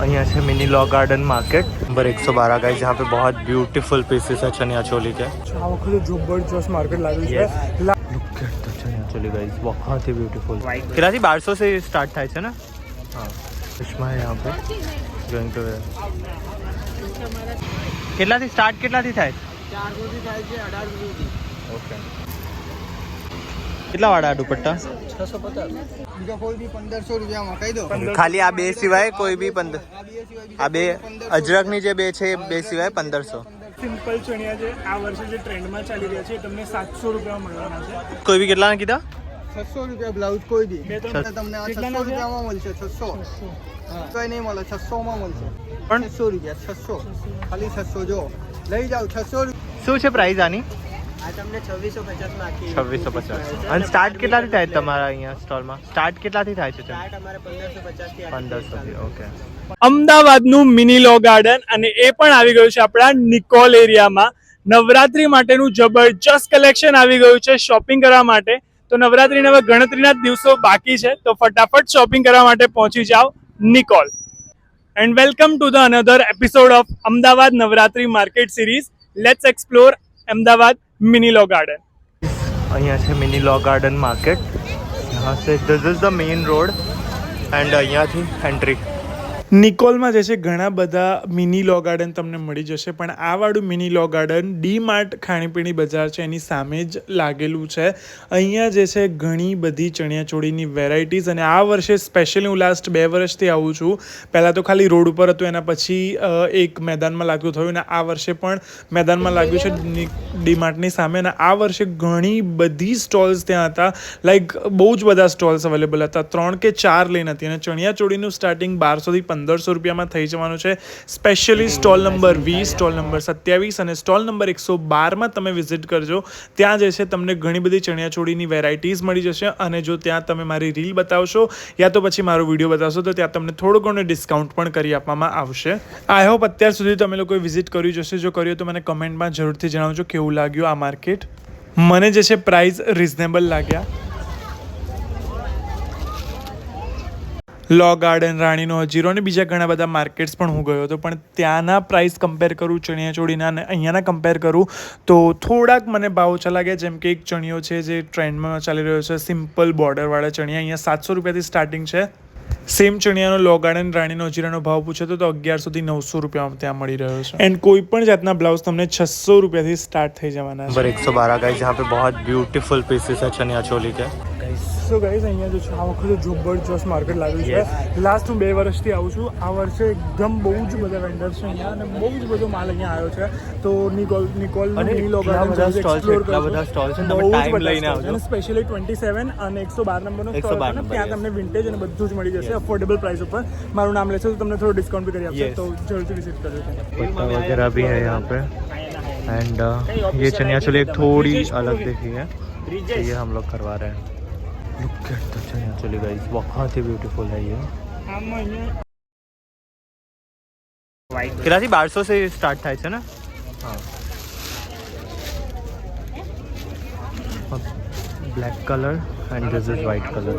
और यहाँ से mini law garden market, number 112 का जहाँ पे बहुत ब्यूटीफुल पीसेस है चनिया चोली के। बहुत ही ब्यूटीफुल किरासी बारह सौ से स्टार्ट था ना? हाँ यहाँ पे गोइंग टू કેટલા થી સ્ટાર્ટ કેટલા થી થાય 400 થી થાય છે 1800 થી બીજા કોઈ બી પંદરસો રૂપિયામાં કહી દો. ખાલી આ બે સિવાય કોઈ બી પંદર આ બે અજરકની જે બે છે એ બે સિવાય પંદરસો. સિમ્પલ ચણિયા છે આ વર્ષે જે ટ્રેન્ડમાં ચાલી રહ્યા છે તમને સાતસો રૂપિયામાં મળવાના છે. કોઈ બી કેટલાના કીધા? છસો રૂપિયા બ્લાઉઝ કોઈ બી. તમને આ છસો? રૂપિયામાં મળશે છસો. કઈ નહીં મળે છસો માં મળશે. પણ? છસો રૂપિયા છસો. ખાલી છસો જો. લઈ જાઓ છસો શું છે પ્રાઇસ આની? છવ્વીસો પચાસમાં આખી છવ્વીસો પચાસ. અને સ્ટાર્ટ કેટલાથી થાય તમારા અહીંયા સ્ટોલમાં સ્ટાર્ટ કેટલાથી થાય છે પંદરસો પચાસથી પંદરસો ઓકે. અમદાવાદનું મિની લો ગાર્ડન અને એ પણ આવી ગયું છે આપણા નિકોલ એરિયામાં. નવરાત્રી માટેનું જબરજસ્ત કલેક્શન આવી ગયું છે શોપિંગ કરવા માટે. તો નવરાત્રીના હવે ગણતરીના જ દિવસો બાકી છે. તો ફટાફટ શોપિંગ કરવા માટે પહોંચી જાઓ Nikol. And welcome to the another episode of Ahmedabad Navratri market series let's explore Ahmedabad mini law garden અહીંયા છે મિની લॉ ગાર્ડન માર્કેટ यहाँ से this is the main road and અહીંયાથી એન્ટ્રી નિકોલમાં જે છે, ઘણા બધા મિની લો ગાર્ડન તમને મળી જશે, પણ આ વાળું mini law garden D Mart ખાણીપીણી બજાર છે, એની સામે જ લાગેલું છે. અહીંયા જે છે, ઘણી બધી ચણિયાચોળીની વેરાયટીઝ અને આ વર્ષે સ્પેશિયલી હું લાસ્ટ બે વર્ષથી આવું છું. પહેલાં તો ખાલી રોડ ઉપર હતું, એના પછી એક મેદાનમાં લાગતું થયું અને આ વર્ષે પણ મેદાનમાં લાગ્યું છે ડી માર્ટની સામે. અને આ વર્ષે ઘણી બધી સ્ટોલ્સ ત્યાં હતા લાઈક બહુ જ બધા સ્ટોલ્સ અવેલેબલ હતા. ત્રણ કે ચાર લેન હતી અને ચણિયાચોળીનું સ્ટાર્ટિંગ બારસોથી પંદરસો રૂપિયામાં થઈ જવાનું છે. સ્પેશિયલી સ્ટોલ નંબર વીસ સ્ટોલ નંબર સત્યાવીસ અને સ્ટોલ નંબર એકસો બારમાં તમે વિઝિટ કરજો. ત્યાં જે છે તમને ઘણી બધી ચણિયાચોળીની વેરાયટીઝ મળી જશે અને જો ત્યાં તમે મારી રીલ બતાવશો યા તો પછી મારો વીડિયો બતાવશો તો ત્યાં તમને થોડું ઘણું ડિસ્કાઉન્ટ પણ કરી આપવામાં આવશે. આઈ હોપ અત્યાર સુધી તમે લોકોએ વિઝિટ કર્યું જશે જો કર્યું તો મને કમેન્ટમાં જરૂરથી જણાવજો કેવું લાગ્યું આ માર્કેટ મને જે છે પ્રાઇસ રિઝનેબલ લાગ્યા. લો ગાર્ડન, રાણીનો હજીરો અને બીજા ઘણા બધા માર્કેટ્સ પણ હું ગયો હતો. પણ ત્યાંના પ્રાઇસ કમ્પેર કરું ચણિયાચોળીના અને અહીંયાના કમ્પેર કરું તો થોડાક મને ભાવ ઓછા લાગ્યા. જેમ કે એક ચણિયો છે જે ટ્રેન્ડમાં ચાલી રહ્યો છે સિમ્પલ બોર્ડરવાળા ચણિયા. અહીંયા સાતસો રૂપિયાથી સ્ટાર્ટિંગ છે. સેમ ચણિયાનો લો ગાર્ડન, રાણીનો હજીરાનો ભાવ પૂછે તો અગિયારસોથી નવસો રૂપિયા ત્યાં મળી રહ્યો છે. એન્ડ કોઈ પણ જાતના બ્લાઉઝ તમને છસો રૂપિયાથી સ્ટાર્ટ થઈ જવાના નંબર એકસો બાર આ જ્યાં પે બહુ બ્યુટીફુલ પીસીસ છે ચણિયા ચોલી કે. સો ગાઈઝ અહીંયા જો છે આ વખતે જબરજસ્ત માર્કેટ લાગ્યું છે લાસ્ટ હું બે વર્ષથી આવું છું આ વર્ષે એકદમ બહુ જ બધા વેન્ડર્સ છે અહીંયા અને બહુ જ બધો માલ અહીંયા આવ્યો છે તો નિકોલ નિકોલ અને એટલા બધા stall છે, એટલા બધા stall છે, તમે time લઈને આવજો. અને સ્પેશિયલી ટ્વેન્ટી સેવન અને એકસો બાર નંબરનો 112 સ્ટોલ છે ને નંબર, ત્યાં yes. તમને વિન્ટેજ અને બધું જ મળી જશે અફોર્ડેબલ પ્રાઇસ ઉપર મારું નામ લેશો તો તમને થોડું ડિસ્કાઉન્ટ બી કરી આપશે Yes. તો જરૂરથી વિઝિટ કરજો ત્યાં पट्टा वगैरह भी है यहाँ पे एंड ये चनिया चोली एक थोड़ी अलग दिखी है तो ये हम लोग करवा रहे हैं look at the chaniya choli guys बहुत ही ब्यूटीफुल है ये આમાં અહીંયા કેટલાથી બારસો से સ્ટાર્ટ થાય છે ને હા black colour and this is white colour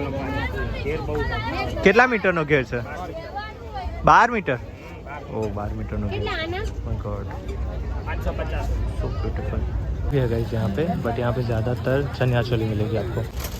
કેટલા મીટરનો ઘેર છે બાર મીટર ઓ બાર મીટરનો ઘેર माय गॉड सो ब्यूटीफुल भी है गाइस यहाँ पे बट यहाँ पे ज़्यादातर चनिया चोली मिलेगी आपको टा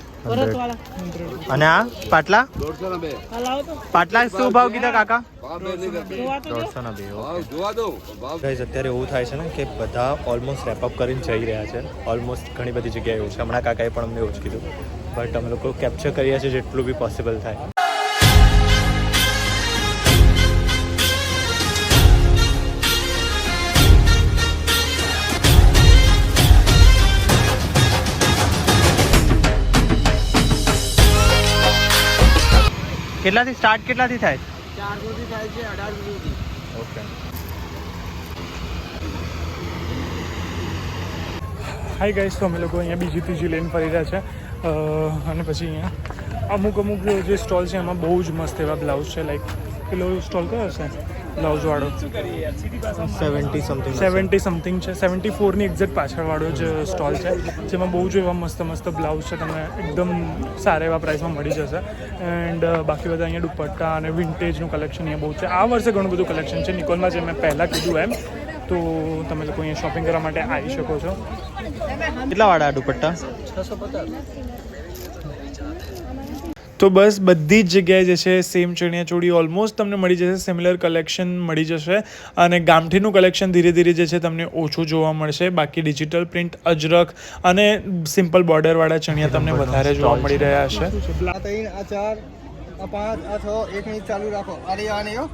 અને આ પાટલા? પાટલા શું ભાવ કીધા કાકા? દોઢસો ના બે ગાઈઝ અત્યારે એવું થાય છે ને કે બધા ઓલમોસ્ટ રેપઅપ કરીને જઈ રહ્યા છે. ઓલમોસ્ટ ઘણી બધી જગ્યાએ એવું છે. હમણાં કાકાએ પણ અમને એવું જ કીધું. બટ અમે લોકો કેપ્ચર કરીએ છીએ જેટલું બી પોસિબલ થાય. કેટલાથી સ્ટાર્ટ કેટલાથી થાય? ચારસો થી થાય છે અઢારસો સુધી ઓકે હાય ગાઈસ તો અમે લોકો અહીંયા બીજી ત્રીજી લેન ફરી રહ્યા છે. અને પછી અહીંયા અમુક અમુક જે સ્ટોલ છે એમાં બહુ જ મસ્ત એવા બ્લાઉઝ છે. લાઈક પેલો સ્ટોલ કયો હશે બ્લાઉઝવાળો સેવન્ટી સમથિંગ સેવન્ટી સમથિંગ છે. સેવન્ટી ફોરની એક્ઝેક્ટ પાછળવાળો જ સ્ટોલ છે. જેમાં બહુ જ એવા મસ્ત મસ્ત બ્લાઉઝ છે. તમને એકદમ સારા એવા પ્રાઇસમાં મળી જશે. એન્ડ બાકી બધા અહીંયા દુપટ્ટા અને વિન્ટેજનું કલેક્શન અહીંયા બહુ છે. આ વર્ષે ઘણું બધું કલેક્શન છે. નિકોલમાં જે મેં પહેલાં કીધું એમ તો તમે લોકો અહીંયા શોપિંગ કરવા માટે આવી શકો છો. કેટલા વાળા દુપટ્ટા? તો બસ બધી જ જગ્યાએ જે છે સેમ ચણિયાચોળી ઓલમોસ્ટ તમને મળી જશે. સિમિલર કલેક્શન મળી જશે. અને ગામઠીનું કલેક્શન ધીરે ધીરે જે છે તમને ઓછું જોવા મળશે. બાકી ડિજિટલ પ્રિન્ટ અજરક અને સિમ્પલ બોર્ડરવાળા ચણિયા તમને વધારે જોવા મળી રહ્યા હશે આ ત્રણ આ ચાર આ પાંચ આ છ એક મિનિટ ચાલુ રાખો. અરે આ નહીં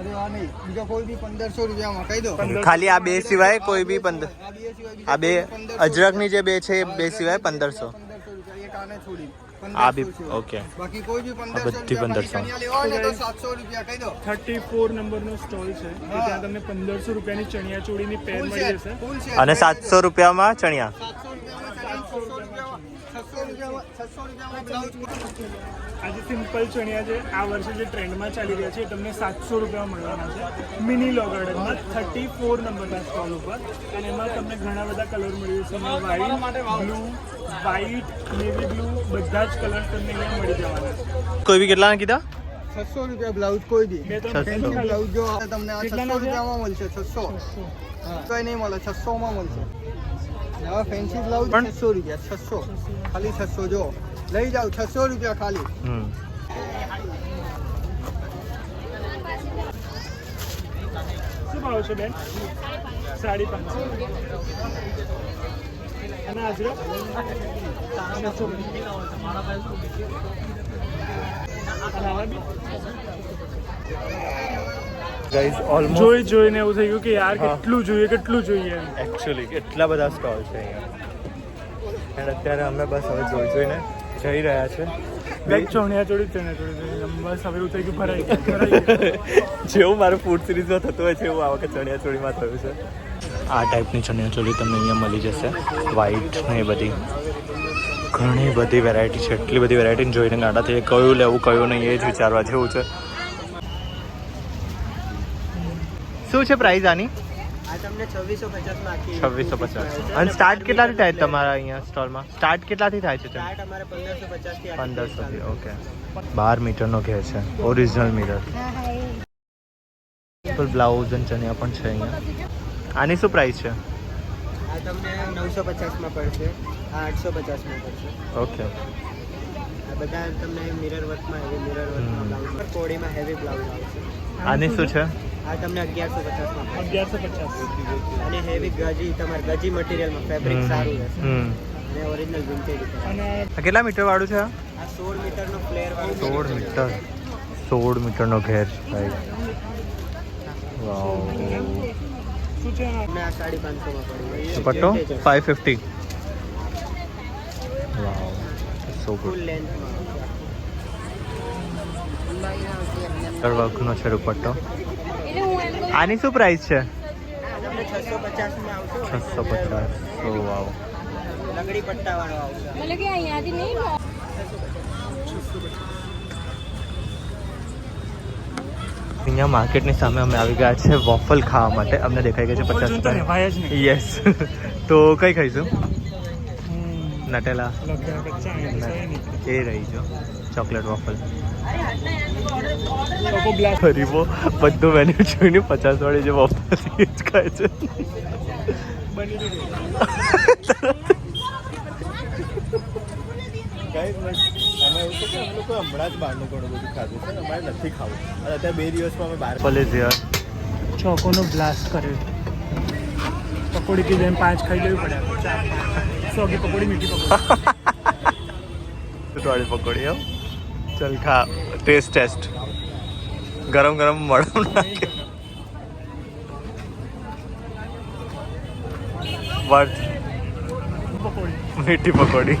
અરે આ નહીં. બીજો કોઈ બી પંદરસો રૂપિયામાં કહી દો. ખાલી આ બે સિવાય કોઈ બી પંદર આ બે સિવાય બીજા આ બે કોઈ બી 1500 અજરકની જે બે છે એ બે સિવાય પંદરસો પંદરસો. એક આને છોડી આ બી ઓકે બાકી કોઈ બી આ પંદરસો. બધી 1500. લેવા હોય ને તો 700 રૂપિયા કહી દો. થર્ટી ફોર નંબરનો સ્ટોલ છે. ત્યાં તમને પંદરસો રૂપિયાની ચણિયાચોળીની પેર ફૂલ મળી જશે અને સાતસો રૂપિયામાં ચણિયા સાતસો રૂપિયામાં છસો રૂપિયામાં છસો રૂપિયામાં છસો રૂપિયામાં બ્લાઉઝ આજે સિમ્પલ ચણિયા છે આ વર્ષે જે ટ્રેન્ડમાં ચાલી રહ્યા છે એ તમને સાતસો રૂપિયા મળવાના છે. મિની લો ગાર્ડનમાં થર્ટી ફોર નંબરના સ્ટોલ ઉપર. અને એમાં તમને ઘણા બધા કલર મળી જશે. White blue white navy blue બધા જ કલર તમને અહીંયા મળી જવાના છે. કોઈ બી કેટલાના કીધા? છસો રૂપિયા બ્લાઉઝ કોઈ ખાલી. બ્લાઉઝ જો આ તમને છસો રૂપિયામાં મળશે છસો. કઈ નહીં મળે છસો માં મળશે. હવે ફેન્સી બ્લાઉઝ પણ- છસો રૂપિયા છસો. ખાલી છસો જો. લઈ જાઓ છસો રૂપિયા ખાલી. હમ. શું ભાવ છે બેન? સાડી પાંચસો અને આજરો છસો. અને? ગાઈઝ ઓલમોસ્ટ જોઈ જોઈને એવું થઈ ગયું કે યાર કેટલું જોઈએ કેટલું જોઈએ એકચ્યુઅલી કેટલા બધા સ્ટોલ છે અહીંયા. એન્ડ અત્યારે અમે બસ હવે જોઈ જોઈને જઈ રહ્યા છે. બેગ ચોણિયા ચોડી તેને ચોળી ચોળી. બસ હવે એવું થઈ ગયું ભરાઈ જેવું મારું ફૂડ સિરીઝમાં થતું હોય છે એવું આ વખત ચણિયાચોળીમાં થયું છે. આ ટાઈપની ચણિયાચોળી તમને અહીંયા મળી જશે. વ્હાઈટ ને એ બધી. ઘણી બધી વેરાયટી છે. એટલી બધી વેરાયટી જોઈને ગાડા થઈ કયું લેવું કયું નહીં એ જ વિચારવા જેવું છે. શું છે પ્રાઇસ આની? છવ્વીસો પચાસ અને સ્ટાર્ટ કેટલાથી થાય તમારા અહીંયા સ્ટોલમાં સ્ટાર્ટ કેટલાથી થાય છે પંદરસો ઓકે બાર મીટરનો ઘેર છે ઓરિજિનલ મિરર ફૂલ બ્લાઉઝ અને ચણિયા પણ છે અહીંયા. આની શું પ્રાઇસ છે? તમને નવસો પચાસમાં પડશે આઠસો પચાસમાં પડશે. ઓકે બધા તમને મિરર વર્કમાં હેવી મિરર વર્કમાં બ્લાઉઝ કોડીમાં હેવી બ્લાઉઝ આવશે આની શું છે? આ તમને અગિયારસો પચાસમાં અગિયારસો પચાસ. અને હેવી ગજી તમારે ગજી મટીરિયલમાં ફેબ્રિક સારું રહેશે. અને ઓરિજિનલ વિન્ટેજ અને આ કેટલા મીટર વાળું છે આ? સોળ મીટરનો ફ્લેર વાળું સોળ મીટર. સોળ મીટરનો ઘેર ભાઈ. વાવ. શું છે આ? તમને આ સાડી પાંચસોમાં પડી દુપટ્ટો? Five fifty wow. So full good લેન્થમાં પાછળ વર્કનો છે દુપટ્ટો આની શું પ્રાઇસ છે? છસો પચાસ. સો વાવ લગડી અહીંયા માર્કેટની સામે અમે આવી ગયા છે વોફલ ખાવા માટે. અમને દેખાઈ ગયા છે પચાસ રૂપિયા. યસ તો કઈ ખાઈશું? નટેલા એ રહી જો ચોકલેટ વોફલ. ગરીબો બધું મેન્યુ જોઈને પચાસ વાળી જે વોફલ જ ખાય છે. અમે એવું છે કે અમે લોકો હમણાં જ બહારનું ઘણું બધું ખાધું છે નથી ખાવું. અત્યારે બે દિવસમાં અમે બહાર પોલીસ યર ચોકોનો બ્લાસ્ટ કરે પકોડી કીધું એમ પાંચ ખાઈ લેવી પડે. ચાર સો પકોડી મીઠી પકોડી. પકોડી એમ ચલ ખા ટેસ્ટ ટેસ્ટ ગરમ ગરમ મળમ નાખે વર્થ મીઠી પકોડી